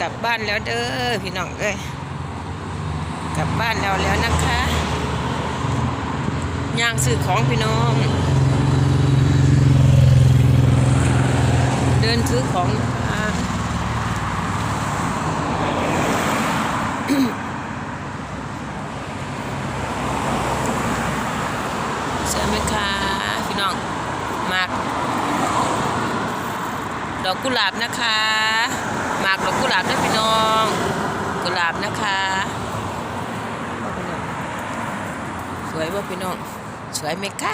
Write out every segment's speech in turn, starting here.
กลับบ้านแล้วเด้อพี่น้องเอ้ยกลับบ้านเราแล้วนะคะย่างซื้อของพี่น้อง เดินซื้อของนะคะเชื่อไหมคะพี่น้องมากดอกกุหลาบนะคะ หมากดอกกุหลาบด้วยพี่น้อง กุหลาบนะคะสวยป่ะพี่น้อง สวยไหมคะ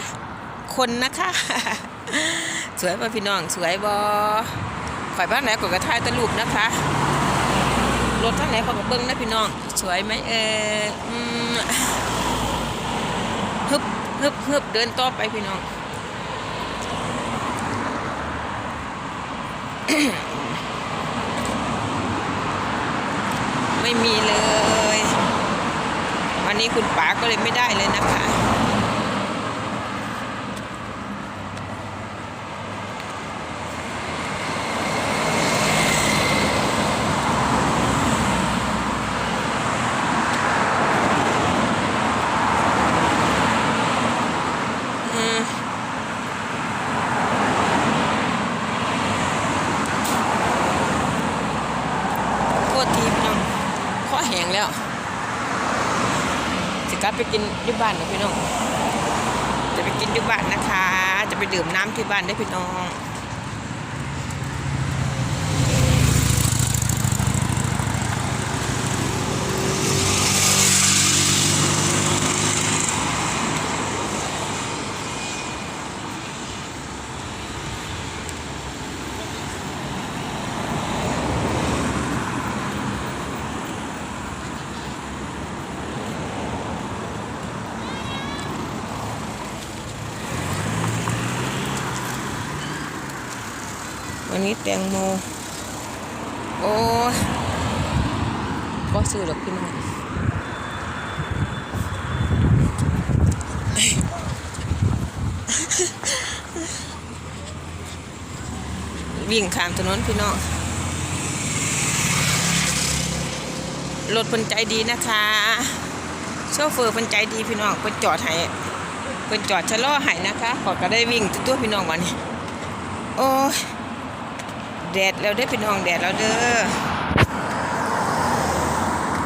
คนนะคะ สวยป่ะพี่น้อง สวยบอฝ่ายบ้านไหนก็กระทายตะลูกนะคะ รถทั้งไหนขาก็เบิ้องนะพี่น้อง สวยไหมเออฮึบฮึบฮึบเดินต่อไปพี่น้อง ไม่มีเลย วันนี้คุณป๋าก็เลยไม่ได้เลยนะคะ อืมโทษทีพี่น้องข้อแห้งแล้วจะกลับ ไปกินที่บ้านนะพี่น้อง จะไปกินที่บ้านนะคะ จะไปดื่มน้ำที่บ้านได้พี่น้อง วันนี้แตงโม โอ้ก็ซื้อหรอกพี่น้องวิ่งข้ามถนนพี่น้องรถเพิ่นใจดีนะคะโชเฟอร์เพิ่นใจดีพี่น้องเพิ่นจอดให้เพิ่นจอดชะลอให้นะคะขอก็ได้วิ่งตัวพี่น้องวันนี้โอ้ แดดแล้วได้อพี่น้องแดดแล้วเด้อ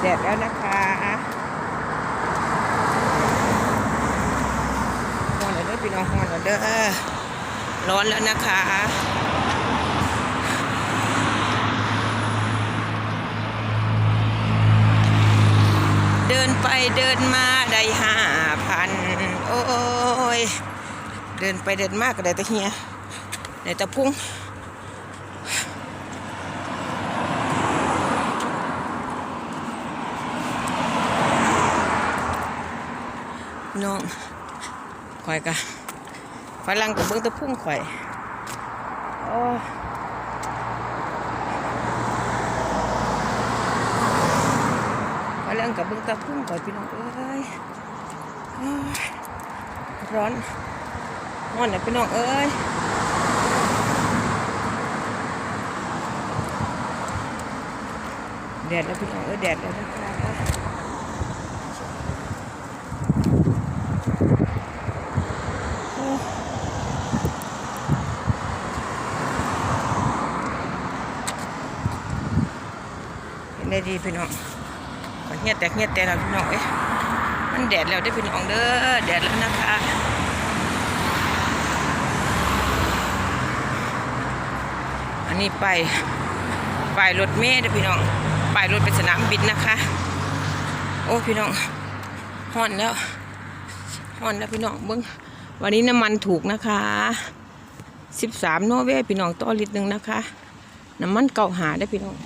แดดแล้วนะคะร้อนแล้วเด้อพี่น้องร้อนแล้วเด้อร้อนแล้วนะคะเดินไปเดินมาได้ห้าพันโอ้ย เดินไปเดินมากก็ได้แต่เฮียได้แต่พุ่ง น้องข่อยกะฝรั่งกับเบิ้งตะพุ่งข่อยโอ้ฝรั่งกับเบิ้งตะพุ่งข่อยพี่น้องเอ้ยร้อนร้อนนะพี่น้องเอ้ยแดดแล้วพี่น้องเอ้ยแดดแล้วนะคะเห็น ได้ดีพี่น้องเงียแต่เงียแต่เราพี่น้องเอ้ยมันแดดแล้วได้พี่น้องเด้อแดดแล้วนะคะอันนี้ไปไปรถเมล์เด้อพี่น้องไปรถไปสนามบินนะคะ โอ้พี่น้องห่อนแล้วห่อนแล้วพี่น้องเบิ้งวันนี้น้ำมันถูกนะคะสิบสามโนเวพี่น้องต่อลิตรหนึ่งนะคะน้ำมันเก่าหาได้พี่น้อง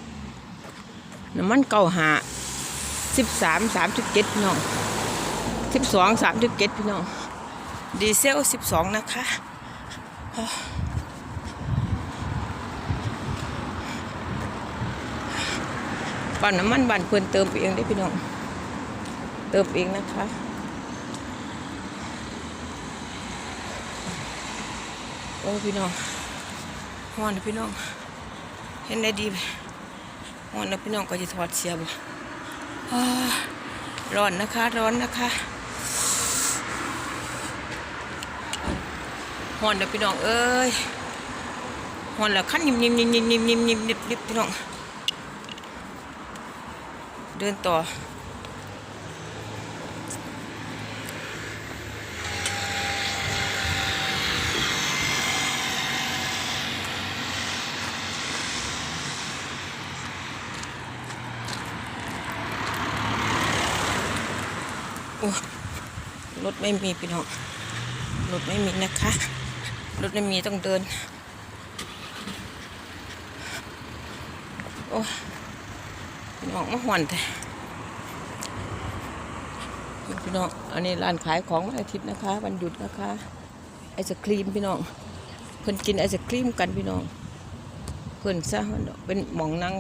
น้ำมันเก่าหาสิบสามสามจุดเจ็ดพี่น้องสิบสองสามจุดเจ็ดพี่น้องดีเซลสิบสองนะคะปั่นน้ำมันบั่นเพิ่นเติมเองได้พี่น้อง เติมเองนะคะโอ้พี่น้องฮ้อนพี่น้อง เห็นได้ดี ฮอนแล้วพี่น้องก็จะถอดเสียบร้อนนะคะ ร้อนนะคะหอนเด้วพี่น้องเอ้ยหอนแล้วขั้นนิ่มนิ่มนิ่มนิ่มนิ่มนิ่มนิ่มนิ่มพี่น้องเดินต่อ รถไม่มีพี่น้องรถไม่มีนะคะ รถไม่มีต้องเดิน โอ้พี่น้องมาหวนแต่พี่น้อง อันนี้ร้านขายของวันอาทิตย์นะคะ วันหยุดนะคะ ไอศครีมพี่น้อง เพิ่นกินไอศครีมกันพี่น้อง เพิ่นซะมันเป็นหมองนั่ง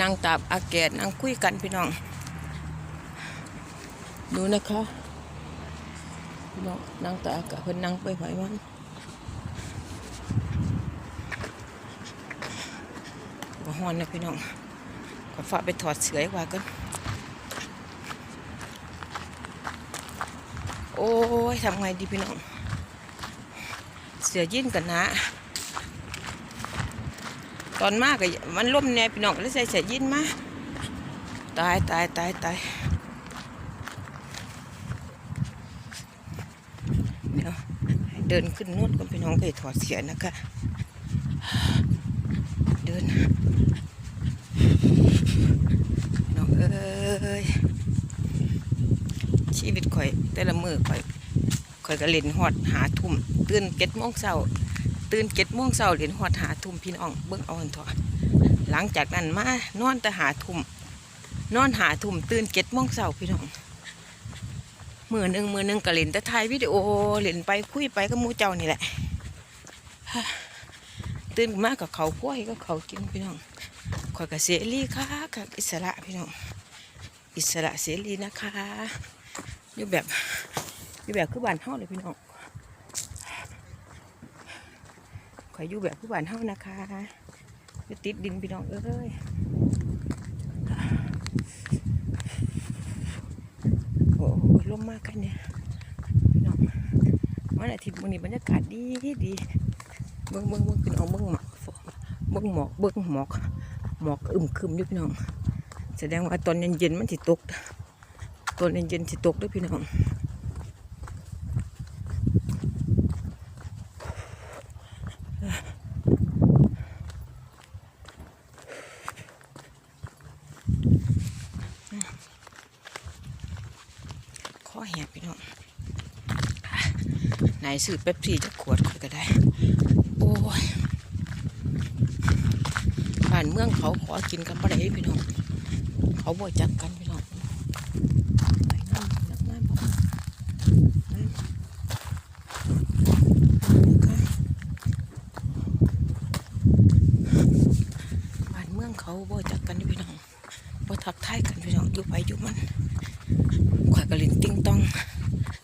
นั่งตากอากาศนั่งคุยกันพี่น้อง ดูนะคะ พี่น้องนั่งตากะเพิ่นนั่งไปไหวมันบ่ฮ้อนนะพี่น้องขอฝากไปถอดเสื้อให้ว่ากันโอ้ยทำไงดีพี่น้อง เสือยินกันนะ ตอนมากก็มันล่มแน่พี่น้องก็เลยใส่เสือยินมา ตายตายตายตาย เดี๋ยวให้ เดินขึ้นนู่นก่อนพี่น้องไปถอดเสียนะคะ เดินน้องเอ้ยชีวิตข่อย แต่ละมือข่อยข่อยก็เล่นฮอดหาทุ่มตื่นเจ็ดโมงเช้าตื่นเจ็ดโมงเช้าเล่นฮอดหาทุ่มพี่น้องเบิ่งเอาอันถอะหลังจากนั้นมานอนแต่หาทุ่มนอนหาทุ่มตื่นเจ็ดโมงเช้าพี่น้อง มือหนึ่งมือหนึ่งก็เล่นแต่ถ่ายวิดีโอเล่นไปคุยไปก็มูเจ้านี่แหละตื่นมากกับเขาพ่อยก็เขากินพี่น้องคอยกับเสรีค่ะกับอิสระพี่น้องอิสระเสรีนะคะอยู่แบบอยู่แบบคือบ้านเฮาเลยพี่น้องคอยอยู่แบบคือบ้านเฮานะคะอยู่ติดดินพี่น้องเอ้ย โอ้โหล มากกันเนี่ยพี่น้องวันอาทิตย์วันนี้บรรยากาศดีดีเบิ้งเบิ้งเบิ้งพี่น้องเบิ้งหมอกเบิ้งหมอกเบิ้งหมอกหมอกอึมครึมอยู่พี่น้องแสดงว่าตอนเย็นๆมันสิตกตอนเย็นๆสิตกด้วยพี่น้องข้อแหบพี่น้องไหน ซื้อเป๊ปซี่จะขวดค่อยก็ได้ โอ้ยบ้านเมืองเขาขอกินกันบ่ได้พี่น้อง เขาบ่จักกันพี่น้องบ้านเมืองเขาบ่จักกันพี่น้องบ่ทักทายกันพี่น้องอยู่ไปอยู่มันข่อยก็เล่นติ้งต้อง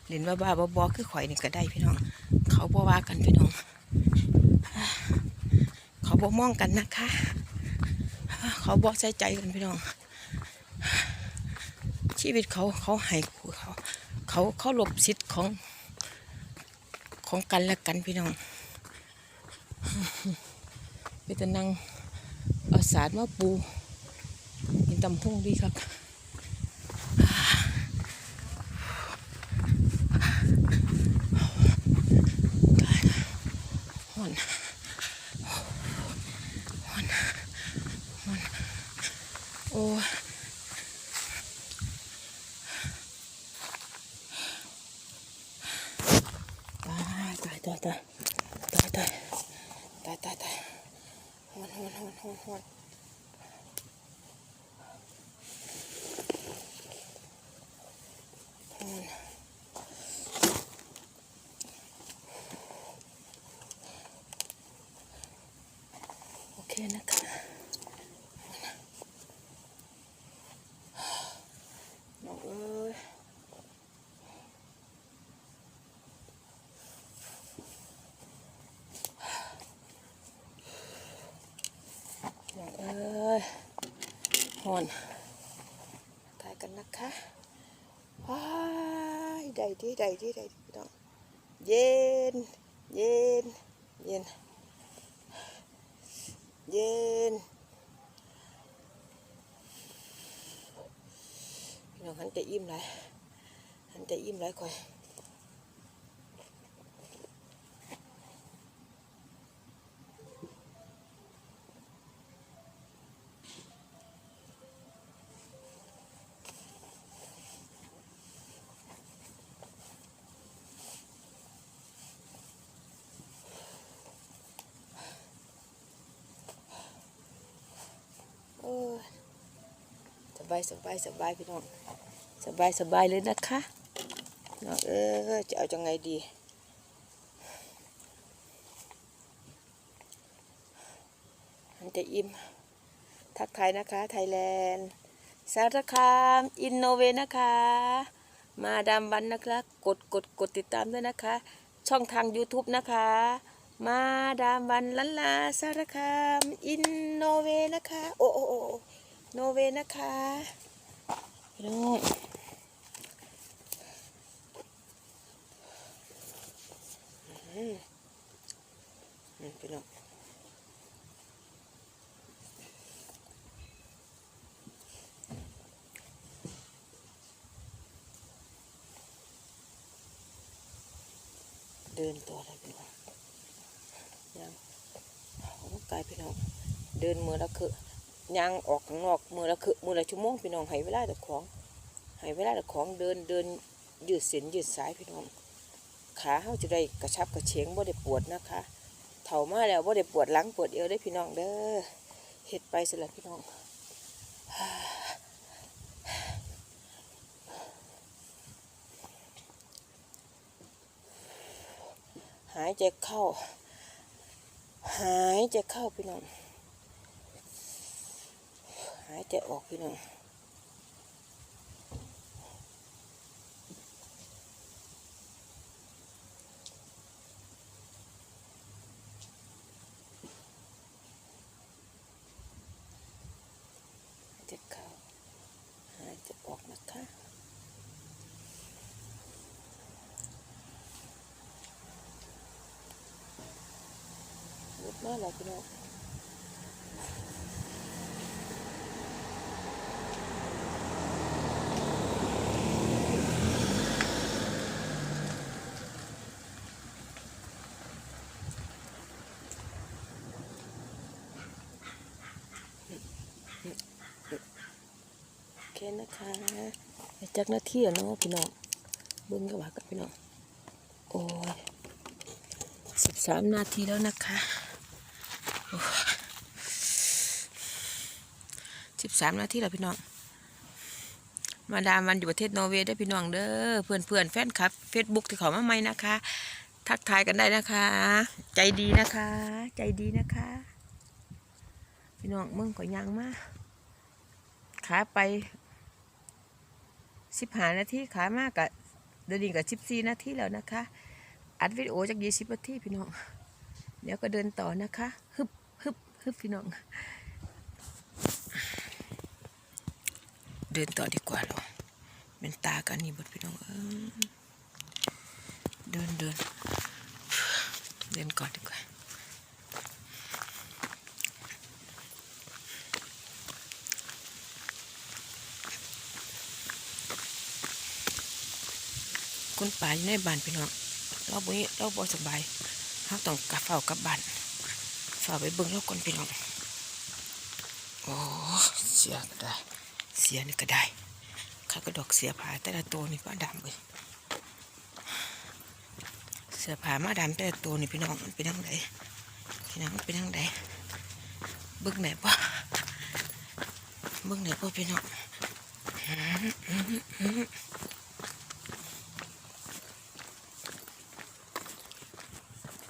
เล่นบ้าบ้าๆบอๆคือข่อยนี่ก็ได้พี่น้อง เขาบ่ว่ากันพี่น้อง เขาบ่มองกันนะคะ เขาบ่ใส่ใจกันพี่น้อง ชีวิตเขาเขาให้เขาเขาเขาหลบสิทธิ์ของของกันและกันพี่น้องไปต่นั่งเอาสารมาปูกินตำพุ่งดีครับห อนหอนหอนโอ้ยตายตายตายตายตายตายตายตายตายหวนหวนหวนหวนหวนหวนโอเคนะคะน้องเอ้ย น้องเอ้ย ฮ อนถ่ายกันนะคะว้ายได้ที่ได้ที่ได้ที่พี่น้องเย็น เย็น เย็น เย็นพี่น้องหันจะอิ่มไรหันจะอิ่มไรคอย บายสบายสบายพี่น้องสบายสบายเลยนะคะน้องเออจะเอาจังไงดี มันจะอิ่มทักทายนะคะ ไทยแลนด์สารคามอินโนเวนะคะ มาดามบันนะคะกดกดกดติดตามด้วยนะคะ ช่องทาง YouTube นะคะ มาดามบันลันลาสารคามอินโนเวนะคะ โอ้โอ้ โอ้โอ้โนเวนะคะพี่น้องอืมอืมพี่น้องเดินต่อเลยพี่น้องยังออกกำลังกายพี่น้องเดินมือและคือ ยางออกข้างนอกมือละคือมือละชั่วโมงพี่น้องให้เวลาแต่ของให้เวลาแต่ของเดินเดินยืดเส้นยืดสายพี่น้อง ขาเขาจะได้กระชับกระเฉงบ่ได้ปวดนะคะเถ่ามาแล้วบ่ได้ปวดหลังปวดเอวได้พี่น้องเด้อเฮ็ดไปสิละพี่น้องหายใจเข้า หายใจเข้าพี่น้อง หายใจออกพี่น้องหายใจเข้าหายใจออกนะคะลุกมาแล้วพี่น้อง โอเคนะคะไปจากหน้าที่อะเนาะพี่น้องเบิ้งกับว่ากับพี่น้องโอ้ยสิบสามนาทีแล้วนะคะสิบสามนาทีแล้วพี่น้องมาดามวันอยู่ประเทศนอร์เวย์เด้พี่น้องเด้อเพื่อนเพื่อนแฟนคลับเฟซบุ๊กที่เขามาใหม่นะคะ ทักทายกันได้นะคะ ใจดีนะคะ ใจดีนะคะ พี่น้องเมืองก่อยยางมาขาไป สิบหานาทีขามากกะเดินดีกับสิบสี่นาทีแล้วนะคะ อัดวิดีโอจากยี่สิบนาทีพี่น้อง เดี๋ยวก็เดินต่อนะคะฮึบฮึบฮึบพี่น้อง เดินต่อดีกว่าหรอเป็นตากันนี่บดพี่น้องเออเดินเดินเดินก่อนดีกว่า คุณป่าอยู่ในบ้านพี่น้องเราบ่เราบ่สบายเราต้องกลับเฝ้ากับบ้านเฝ้าไปเบิ่งเราก่อนพี่น้องโอ้เสียก็ได้ เสียนี่ก็ได้ข้าก็ดอกเสียผาแต่ละตัวนี่ก็ดำเลยเสียผามาดำแต่ละตัวนี่พี่น้องมันเป็นทางใดพี่น้องมันเป็นทางใดเบิ่งไหนบ่เบิ่งไหนบ่พี่น้อง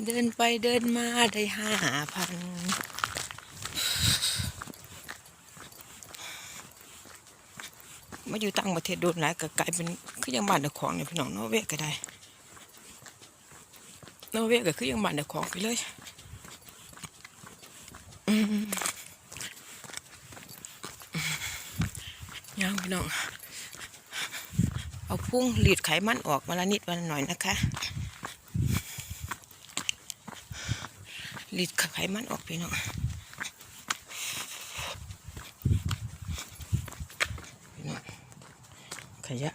เดินไปเดินมาได้ห้าพันมาอยู่ต่างประเทศโดนหลายก็กลายเป็นคือยังบ้านเด็กของเนี่ยพี่น้องนอร์เวย์ก็ได้นอร์เวย์ก็คือยังบ้านเด็กของไปเลยย่างพี่น้อง เอาพุ่งหลีดไขมันออกมาละนิดวันละหน่อยนะคะ หลีดไขมันออกพี่น้องพี่น้องขยะ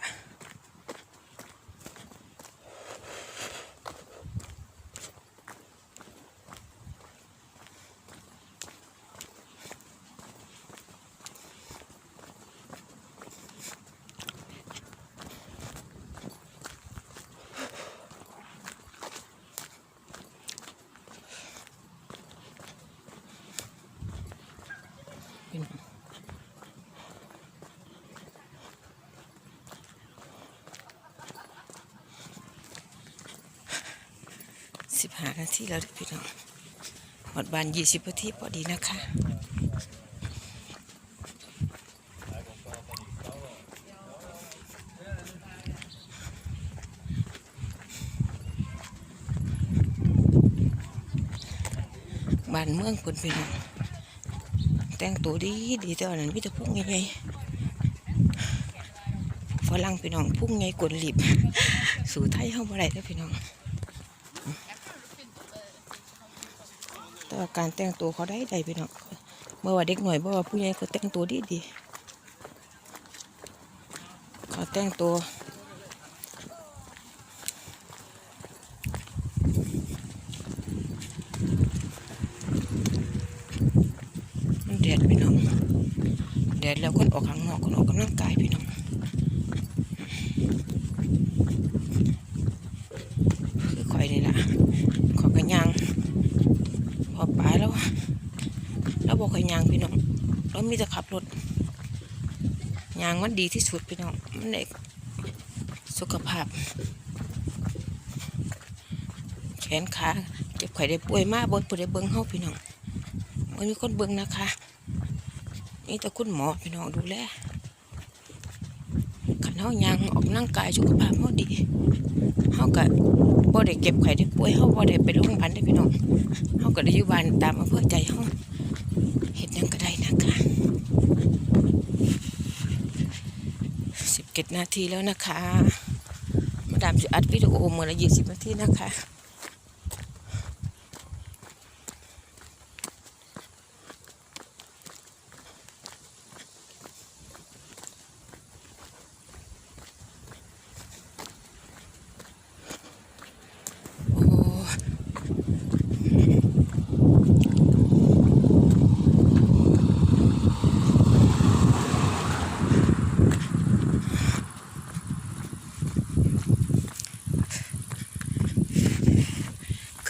สิบห้านาทีแล้วพี่น้องหมดบานยี่สิบนาทีพอดีนะคะบ้านเมืองเพิ่นพี่น้องแต่งตัวดีดีแต่ว่านั้นมีแต่พุ่งใหญ่ๆฝรั่งพี่น้องพุ่งใหญ่กวนหลีบสู่ไทยเฮาบ่ได้เด้อพี่น้องแต่ ว่าการแต่งตัวเขาได้ได้พี่น้องเมื่อว่าเด็กหน่อยบ่ว่าผู้ใหญ่เขาแต่งตัวดีดีเขาแต่งตัวมันแดดพี่น้องแดดแล้วคนออกข้างนอกคนออกกำลังกายพี่น้อง คือข่อยนี่ล่ะขอยกันยางพอปลายแล้วแล้วบอกข่อยยางพี่น้องแล้ว มีแต่ขับรถยางมันดีที่สุดพี่น้องมันเด็กสุขภาพ แขนขาเจ็บไข้ได้ป่วยมากบนผู้ได้เบิ้งเฮาพี่น้องมันมีคนเบิ้งนะคะ นี่แต่คุณหมอพี่น้องดูแลขันเฮายางออกกำลังกายสุขภาพเฮาดีเฮาก็บ่ได้เก็บไข่ได้ป่วยเฮาบ่ได้ไปโรงพยาบาลได้พี่น้องเฮาก็ได้อยู่บ้านตามอำเภอใจเฮา เฮ็ดยังก็ได้นะคะสิบเก็ดนาทีแล้วนะคะ มาดามจะอัดวิดีโอมื้อละ20นาทีนะคะ โอ้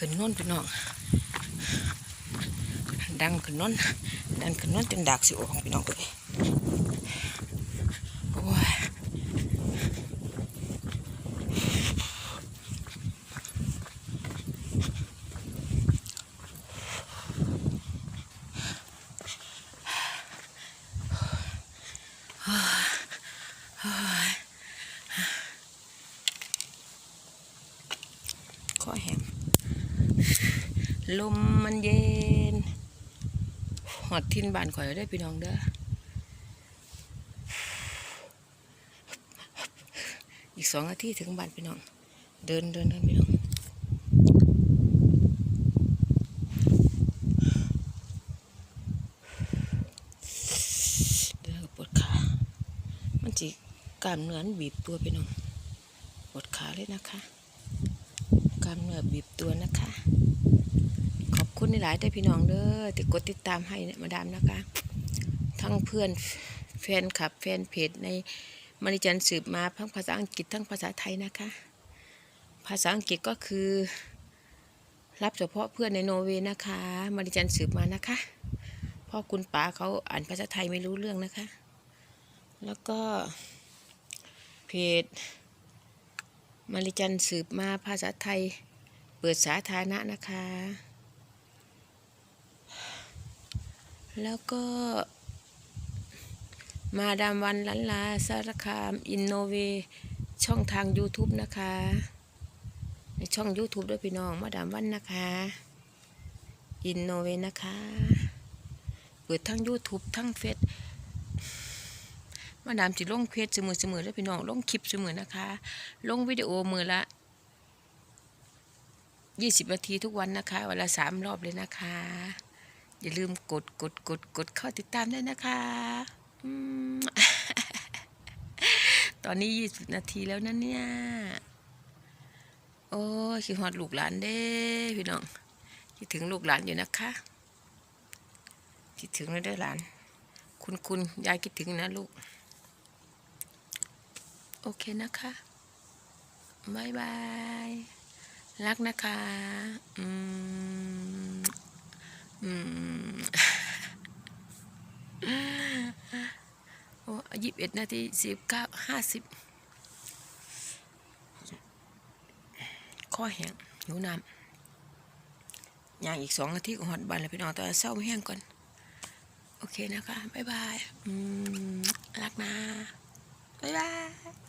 ขึ้ นโน้นพี่น้องดังขึ้นน้นดังขึ้นโน้นจนดักสิออกพี่น้องเลยโอ้ย ขอแหม ลมมันเย็นหอดทินบานข่อยได้พี่น้องเด้ออีกสองนาทีถึงบ้านพี่น้อง เดินเดินเดินพี่น้องเดินก็ปวดขา มันจีกล้ามเนื้อบีบตัวพี่น้องปวดขาเลยนะคะ กล้ามเนื้อบีบตัวนะคะ หลายได้พี่น้องเด้อที่กดติดตามให้มาดามนะคะ ทั้งเพื่อนแฟนคลับแฟนเพจในมาริจันสืบมาทั้งภาษาอังกฤษทั้งภาษาไทยนะคะ ภาษาอังกฤษก็คือ รับเฉพาะเพื่อนในโนเวย์นะคะ มาริจันสืบมานะคะเพราะคุณป๋าเขาอ่านภาษาไทยไม่รู้เรื่องนะคะ แล้วก็เพจมาริจันสืบมาภาษาไทย เปิดสาธารณะนะคะ แล้วก็มาดามวันลันลาสารคามอินโนเวช่องทาง YouTube นะคะ ในช่อง YouTube ด้วยพี่น้องมาดามวันนะคะ อินโนเวนะคะ เปิดทั้ง YouTube ทั้งเฟซมาดามจิลงเพจเสมอเสมอแล้วยพี่น้องลงคลิปเสมอนะคะ ลงวิดีโอมือละยี่สิบนาทีทุกวันนะคะวันละสามรอบเลยนะคะ อย่าลืมกดกดกดกดเข้าติดตามด้วยนะคะ ตอนนี้ยี่สิบนาทีแล้วนะเนี่ย โอ้คิดฮอดลูกหลานเด้พี่น้องคิดถึงลูกหลานอยู่นะคะ คิดถึงเลยเด้อหลาน คุณคุณยายคิดถึงนะลูก โอเคนะคะบายบาย รักนะคะ อืม โอ้ยี่สิบเอ็ดนาทีสิบเก้าห้าสิบข้อแห้งหิวน้ำย่างอีกสองนาทีก็หอดบันแล้วพี่น้องแต่ว่าเศร้าไม่แห้งก่อน โอเคนะคะ บ๊ายบายอืมรักนะ บ๊ายบาย